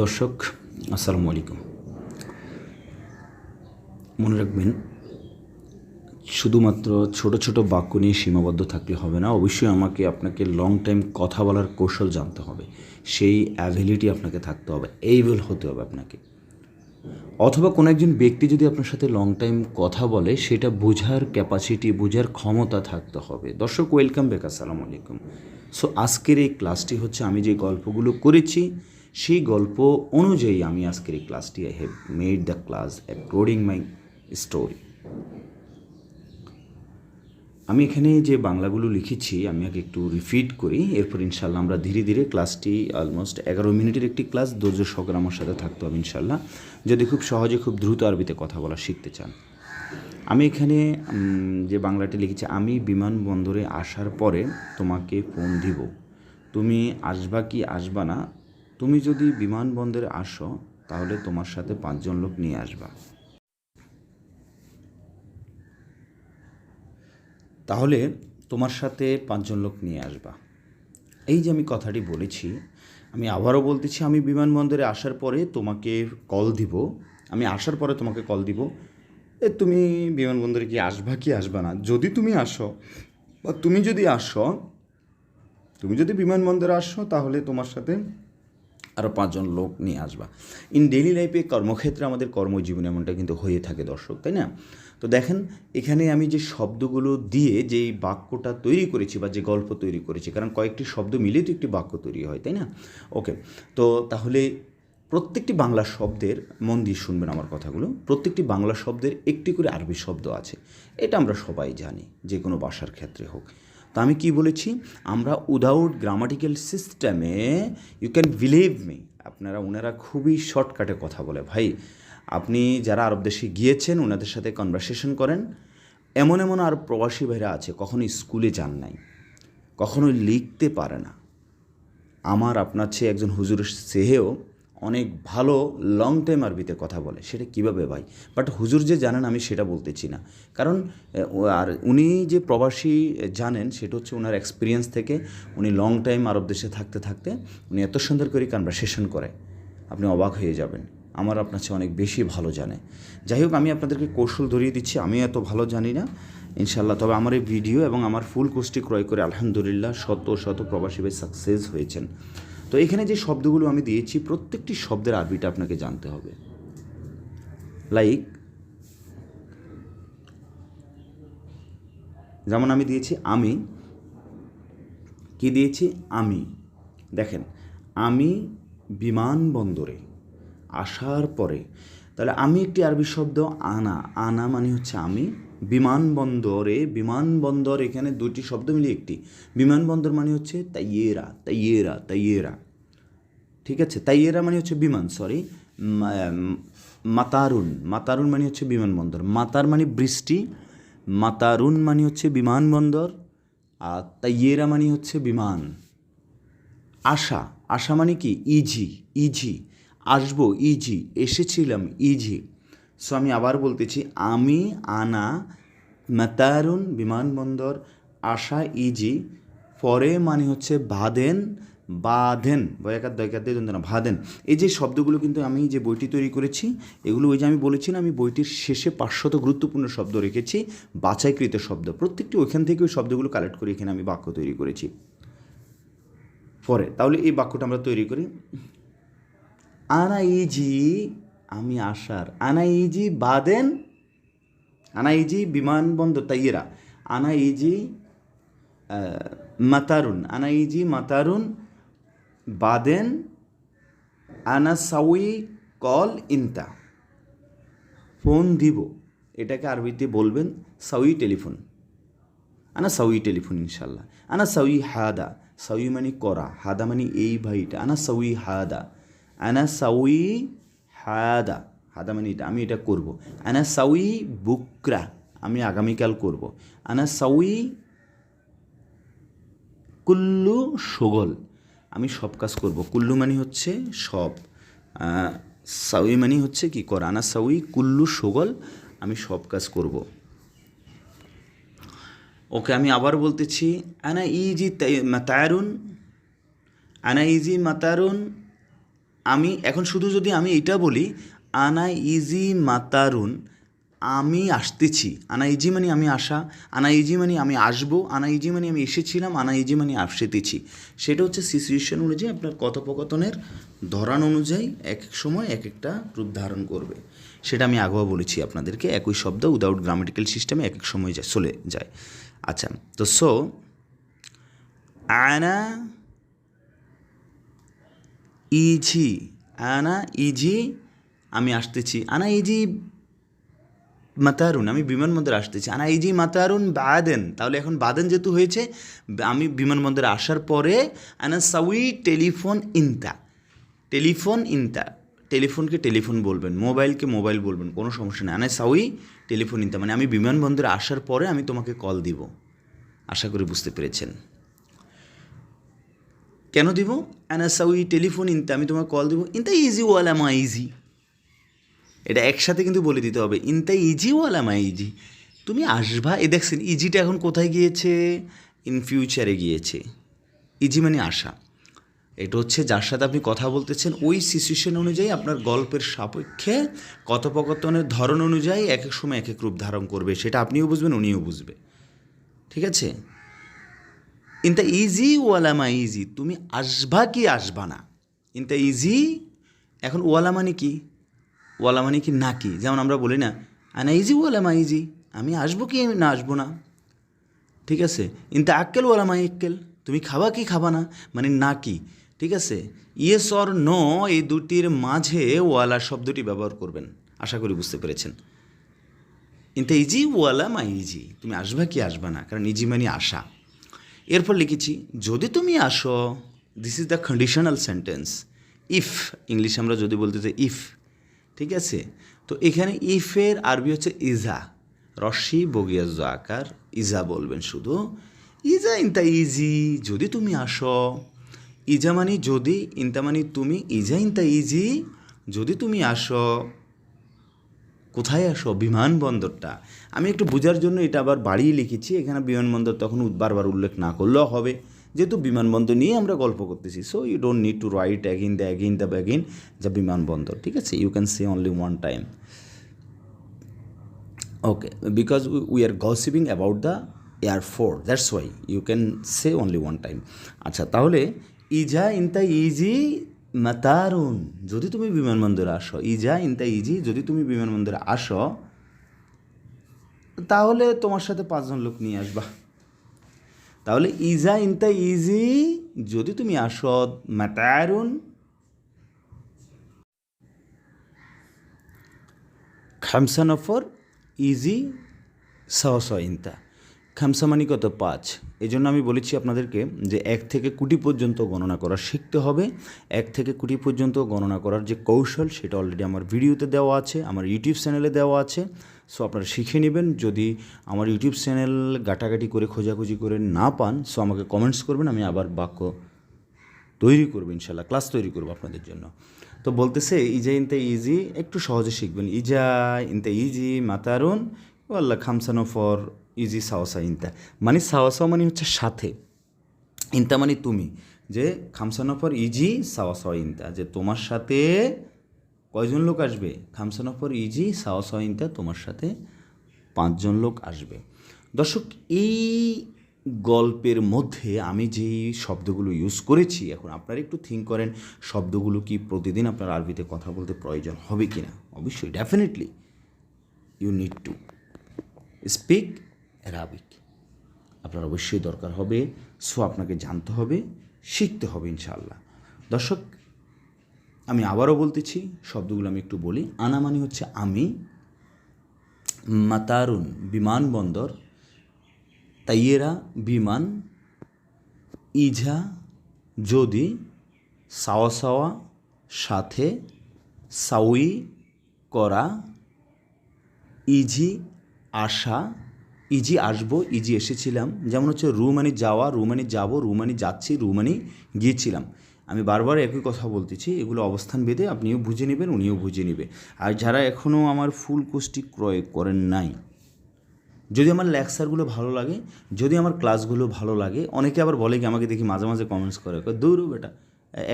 দর্শক, আসসালামু আলাইকুম। মনে রাখবেন, শুধুমাত্র ছোট ছোট বাক্য নিয়ে সীমাবদ্ধ থাকলে হবে না, অবশ্যই আমাকে, আপনাকে লং টাইম কথা বলার কৌশল জানতে হবে। সেই অ্যাবিলিটি আপনাকে থাকতে হবে এইবেল হতে হবে আপনাকে। অথবা কোনো একজন ব্যক্তি যদি আপনার সাথে লং টাইম কথা বলে, সেটা বোঝার ক্যাপাসিটি বোঝার ক্ষমতা থাকতে হবে। দর্শক ওয়েলকাম ব্যাক আসসালামু আলাইকুম। সো আজকের এই ক্লাসটি হচ্ছে, আমি যে গল্পগুলো করেছি সেই গল্প অনুযায়ী আমি আজকের এই ক্লাসটি I have made the class according my story আমি এখানে যে বাংলাগুলো লিখেছি, আমি আগে একটু রিপিট করি, এরপর ইনশাল্লাহ আমরা ধীরে ধীরে ক্লাসটি অলমোস্ট এগারো মিনিটের একটি ক্লাস ধৈর্য সহকারে আমার সাথে থাকতে হবে ইনশাল্লাহ যদি খুব সহজে খুব দ্রুত আরবিতে কথা বলা শিখতে চান। আমি এখানে যে বাংলাটি লিখেছি, আমি বিমানবন্দরে আসার পরে তোমাকে ফোন দিব। তুমি আসবা কি আসবা না তুমি যদি বিমানবন্দরে আসো, তাহলে তোমার সাথে পাঁচজন লোক নিয়ে আসবা। তাহলে তোমার সাথে পাঁচজন লোক নিয়ে আসবা। এই যে আমি কথাটি বলেছি, আমি আবারও বলতেছি, আমি বিমানবন্দরে আসার পরে তোমাকে কল দিব। আমি আসার পরে তোমাকে কল দিব। এ, তুমি বিমানবন্দরে কি আসবা কি আসবা না? যদি তুমি আসো, বা তুমি যদি আসো, তুমি যদি বিমানবন্দরে আসো, তাহলে তোমার সাথে আরও পাঁচজন লোক নিয়ে আসবা। ইন ডেইলি লাইফে কর্মক্ষেত্রে আমাদের কর্মজীবনে এমনটা কিন্তু হয়ে থাকে দর্শক, তাই না? তো দেখেন, এখানে আমি যে শব্দগুলো দিয়ে যে বাক্যটা তৈরি করেছি বা যে গল্প তৈরি করেছি, কারণ কয়েকটি শব্দ মিলে তো একটি বাক্য তৈরি হয়, তাই না? ওকে তো তাহলে প্রত্যেকটি বাংলা শব্দের মন দিয়ে শুনবেন আমার কথাগুলো। প্রত্যেকটি বাংলা শব্দের একটি করে আরবি শব্দ আছে, এটা আমরা সবাই জানি যে কোনো ভাষার ক্ষেত্রে হোক। তো আমি কি বলেছি? আমরা উইদাউট গ্রামাটিক্যাল সিস্টেমে ইউ ক্যান বিলিভ মি আপনারা ওনারা খুবই শর্টকাটে কথা বলে। ভাই, আপনি যারা আরব দেশে গিয়েছেন ওনাদের সাথে কনভারসেশন করেন। এমন এমন আর প্রবাসী ভাইরা আছে কখনো স্কুলে যান নাই। কখনো লিখতে পারে না। আমার আপনার চেয়ে একজন হুজুরের চেয়েও অনেক ভালো লং টাইম আরবিতে কথা বলে, সেটা কীভাবে ভাই? বাট হুজুর যে জানেন, আমি সেটা বলতেছি না। কারণ আর উনি যে প্রবাসী জানেন, সেটা হচ্ছে ওনার এক্সপিরিয়েন্স থেকে উনি লং টাইম আরব দেশে থাকতে থাকতে উনি এত সুন্দর করে কনভারসেশন করে, আপনি অবাক হয়ে যাবেন। আমার আপনার চেয়ে অনেক বেশি ভালো জানে। যাই হোক, আমি আপনাদেরকে কৌশল ধরিয়ে দিচ্ছি, আমি এত ভালো জানি না। ইনশাল্লাহ তবে আমার এই ভিডিও এবং আমার ফুল কোর্সটি ক্রয় করে আলহামদুলিল্লাহ শত শত প্রবাসী সাকসেস হয়েছেন। তো এখানে যে শব্দগুলো আমি দিয়েছি, প্রত্যেকটি শব্দের আরবিটা আপনাকে জানতে হবে। লাইক যেমন আমি দিয়েছি আমি, কি দিয়েছি? আমি। দেখেন, আমি বিমানবন্দরে আসার পরে তাহলে আমি একটি আরবি শব্দ, আনা। আনা মানে হচ্ছে আমি। বিমানবন্দরে, বিমানবন্দর এখানে দুটি শব্দ মিলিয়ে একটি। বিমানবন্দর মানে হচ্ছে তাইয়েরা তাইয়েরা তাইয়েরা। ঠিক আছে? তাইয়েরা মানে হচ্ছে বিমান সরি মাতারুন। মাতারুন মানে হচ্ছে বিমানবন্দর। মাতার মানে বৃষ্টি। মাতারুন মানে হচ্ছে বিমানবন্দর। আর তাইয়েরা মানে হচ্ছে বিমান। আশা। আশা মানে কি? ইজি ইজি আসব ইজি এসেছিলাম ইজি সো আমি আবার বলতেছি, আমি, আনা, মাতারুন, বিমানবন্দর, আশা ইজি পরে মানে হচ্ছে বাদেন বাধেন বয়াকার দয়কার দিয়ে না ভাদেন। এই যে শব্দগুলো কিন্তু আমি যে বইটি তৈরি করেছি, এগুলো ওই যে আমি বলেছি না আমি বইটির শেষে পাঁচশত গুরুত্বপূর্ণ শব্দ রেখেছি, বাছাইকৃত শব্দ। প্রত্যেকটি ওইখান থেকে ওই শব্দগুলো কালেক্ট করে এখানে আমি বাক্য তৈরি করেছি। পরে, তাহলে এই বাক্যটা আমরা তৈরি করি। আনা ইজি আমি আসার আনা ইজি বাদেন আনা ইজি বিমানবন্দর তাইয়েরা আনা ইজি মাতারুন আনা ইজি মাতারুন বাদেন আনা সাউই কল ইনতা। ফোন দিব, এটাকে আরবিতে বলবেন সাউই টেলিফোন। আনা সাউই টেলিফোন ইনশাল্লাহ। আনা সাউই হাদা, সাউই মানে করা, হাদা মানে এই ভাইটা আনা সাউই হাদা। আনা সাউই হাদা হাদা মানে এটা, আমি এটা করব। আনা সাউই বুকরা, আমি আগামীকাল করব। আনা সাউই কুল্লু সগল, আমি সব কাজ করব। কুল্লু মানে হচ্ছে সব। সাউই মানে হচ্ছে কি করা? আনা সাউই কুল্লু সগল, আমি সব কাজ করব। ওকে, আমি আবার বলতেছি, আনা ইজি মাতারুন, আনা ইজি মাতারুন আমি, এখন শুধু যদি আমি এটা বলি, আনা ইজি মাতারুন, আমি আসতেছি। আনা ইজি মানে আমি আসা, আনা ইজি মানে আমি আসব, আনা ইজি মানে আমি এসেছিলাম, আনা ইজি মানে আসতেছি। সেটা হচ্ছে সিচুয়েশন অনুযায়ী আপনার কথোপকথনের ধরান অনুযায়ী এক এক সময় এক একটা রূপ ধারণ করবে। সেটা আমি আগেও বলেছি আপনাদেরকে, একই শব্দ উইদাউট গ্রামেটিক্যাল সিস্টেমে এক এক সময় চলে যায়। আচ্ছা তো সো আনা ইজি আনা ইজি আমি আসতেছি। আনা ইজি মাতারুন, আমি বিমানবন্দরে আসতেছি। আনা ইজি মাতারুন বাদেন, তাহলে এখন বাদেন যেহেতু হয়েছে, আমি বিমানবন্দরে আসার পরে আনা সাউই টেলিফোন ইনতা। টেলিফোন ইনতা। টেলিফোনকে টেলিফোন বলবেন, মোবাইলকে মোবাইল বলবেন, কোনো সমস্যা নেই। আনা সাউই টেলিফোন ইনতা মানে আমি বিমানবন্দরে আসার পরে আমি তোমাকে কল দিব। আশা করি বুঝতে পেরেছেন। কেন দিব? আনা সাউই টেলিফোন ইনতা আমি তোমাকে কল দিব। ইনতা ইজি ওয়ালা মা ইজি এটা একসাথে কিন্তু বলে দিতে হবে। ইনতা ইজি ওয়ালা মা ইজি তুমি আসবা? এ দেখছেন ইজিটা এখন কোথায় গিয়েছে? ইন ফিউচারে গিয়েছে। ইজি মানে আসা। এটা হচ্ছে যার সাথে আপনি কথা বলতেছেন। ওই সিচুয়েশন অনুযায়ী আপনার গল্পের সাপেক্ষে কথোপকথনের ধরন অনুযায়ী এক এক সময় এক এক রূপ ধারণ করবে। সেটা আপনিও বুঝবেন, উনিও বুঝবে। ঠিক আছে? ইনতা ইজি ওয়ালামা ইজি তুমি আসবা কি আসবা না ইনতা ইজি এখন ওয়ালা মানে কি ওয়ালা মানে কি না কি যেমন আমরা বলি না আনা ইজি ওয়ালামা ইজি আমি আসব কি না আসব না ঠিক আছে ইন ইনতা আক্কেল ওয়ালামা ইক্কেল তুমি খাবা কি খাবা না মানে না কি ঠিক আছে ইয়েস অর নো এই দুটির মাঝে ওয়ালা শব্দটি ব্যবহার করবেন আশা করি বুঝতে পেরেছেন ইনতা ইজি ওয়ালা মা ইজি তুমি আসবা কি আসবা না কারণ ইজি মানে আসা এরপর লিখেছি, যদি তুমি আসো this is the conditional sentence if ইংলিশে আমরা যদি বলতে চাই ইফ ঠিক আছে? তো এখানে ইফের আরবি হচ্ছে ইজা রশি বগিয়া আকার, ইজা বলবেন শুধু। ইজা ইনতা ইজি, যদি তুমি আসো। ইজা মানে যদি, ইনতা মানে তুমি, ইজা ইনতা ইজি, যদি তুমি আসো। কোথায় আসো? বিমানবন্দরটা আমি একটু বোঝার জন্য এটা আবার বাড়িয়ে লিখেছি। এখানে বিমানবন্দর তখন বারবার উল্লেখ না করলেও হবে। যেহেতু বিমানবন্দর নিয়ে আমরা গল্প করতেছি। So you don't need to write again the again the ব্যাগিন যা বিমানবন্দর ঠিক আছে? You can say only one time okay because we are gossiping about the airport that's why you can say only one time আচ্ছা তাহলে, ইজা ইনতা easy মাতারুন, যদি তুমি বিমানবন্দরে আসো ইজা ইনতা ইজি, যদি তুমি বিমানবন্দরে আসো, তাহলে তোমার সাথে পাঁচজন লোক নিয়ে আসবা। তাহলে ইজা ইনতা ইজি, যদি তুমি আসো, মাতারুন। খামসা নফর ইজি, সহস ইনতা। খামসা মানে কত পাঁচ এই জন্য আমি বলেছি আপনাদেরকে যে এক থেকে কুটি পর্যন্ত গণনা করা শিখতে হবে। এক থেকে কুটি পর্যন্ত গণনা করার যে কৌশল, সেটা অলরেডি আমার ভিডিওতে দেওয়া আছে, আমার ইউটিউব চ্যানেলে দেওয়া আছে। সো আপনারা শিখে নেবেন। যদি আমার ইউটিউব চ্যানেল গাটাগাটি করে খোঁজাখুঁজি করে না পান সো আমাকে কমেন্টস করবেন, আমি আবার বাক্য তৈরি করব, ইনশাল্লাহ ক্লাস তৈরি করব আপনাদের জন্য। তো বলতেছে, ইজা ইনতে ইজি একটু সহজে শিখবেন। ইজা ইনতে ইজি মাতারুন আল্লাহ খামসানো ফর ইজি সাওসা ইনতা। মানে সাওয়াসাও মানে হচ্ছে সাথে। ইনতা মানে তুমি। যে খামসানো ফর ইজি সাওয়াসা ইনতা। যে তোমার সাথে কয়জন লোক আসবে? খামসানো ফর ইজি সাওয়াসা ইনতা, তোমার সাথে পাঁচজন লোক আসবে। দর্শক, এই গল্পের মধ্যে আমি যেই শব্দগুলো ইউজ করেছি, এখন আপনারা একটু থিঙ্ক করেন, শব্দগুলো কি প্রতিদিন আপনার আরবিতে কথা বলতে প্রয়োজন হবে কি না অবশ্যই definitely you need to speak Arabic আপনার অবশ্যই দরকার হবে, সো আপনাকে জানতে হবে, শিখতে হবে ইনশাআল্লাহ। দর্শক, আমি আবারও বলতেছি, শব্দগুলো আমি একটু বলি। আনা মানে হচ্ছে আমি, মাতারুন বিমানবন্দর তাইয়েরা, বিমান, ইঝা, যদি, সাওয়া সাওয়া, সাথে, সাউই, করা ইজি আসা ইজি আসব, ইজি এসেছিলাম। যেমন হচ্ছে রু মানে যাওয়া রু মানে যাব রু মানে যাচ্ছি রু মানে গিয়েছিলাম। আমি বারবার একই কথা বলতেছি, এগুলো অবস্থান ভেদে আপনিও বুঝে নেবেন, উনিও বুঝে নেবে। আর যারা এখনও আমার ফুল কোর্সটি ক্রয় করেন নাই, যদি আমার লেকচারগুলো ভালো লাগে, যদি আমার ক্লাসগুলো ভালো লাগে, অনেকে আবার বলে কি, আমাকে দেখি মাঝে মাঝে কমেন্টস করে। দূর বেটা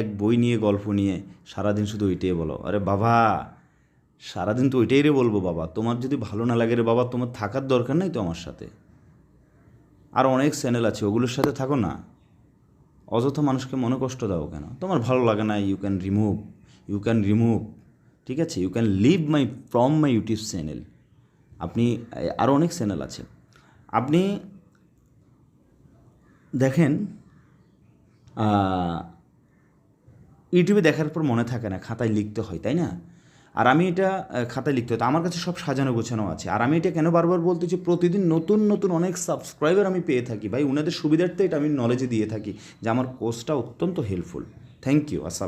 এক বই নিয়ে, গল্প নিয়ে সারাদিন শুধু ওইটাই বলো। আরে বাবা! সারাদিন তো ওইটাই রে বলব বাবা, তোমার যদি ভালো না লাগে রে বাবা, তোমার থাকার দরকার নাই তো আমার সাথে। আর অনেক চ্যানেল আছে, ওগুলোর সাথে থাকো না। অযথা মানুষকে মনে কষ্ট দাও কেন? তোমার ভালো লাগে না you can remove you can remove ঠিক আছে? You can leave my from my YouTube channel আপনি আরও অনেক চ্যানেল আছে। আপনি দেখেন ইউটিউবে দেখার পর মনে থাকে না, খাতায় লিখতে হয়, তাই না? আর আমি এটা খাতায় লিখতে হতো। আমার কাছে সব সাজানো গোছানো আছে। আর আমি এটা কেন বারবার বলতেছি, প্রতিদিন নতুন নতুন অনেক সাবস্ক্রাইবার আমি পেয়ে থাকি। ভাই ওনাদের সুবিধার্থে এটা আমি নলেজে দিয়ে থাকি যে আমার কোর্সটা অত্যন্ত হেল্পফুল থ্যাংক ইউ আসসালাম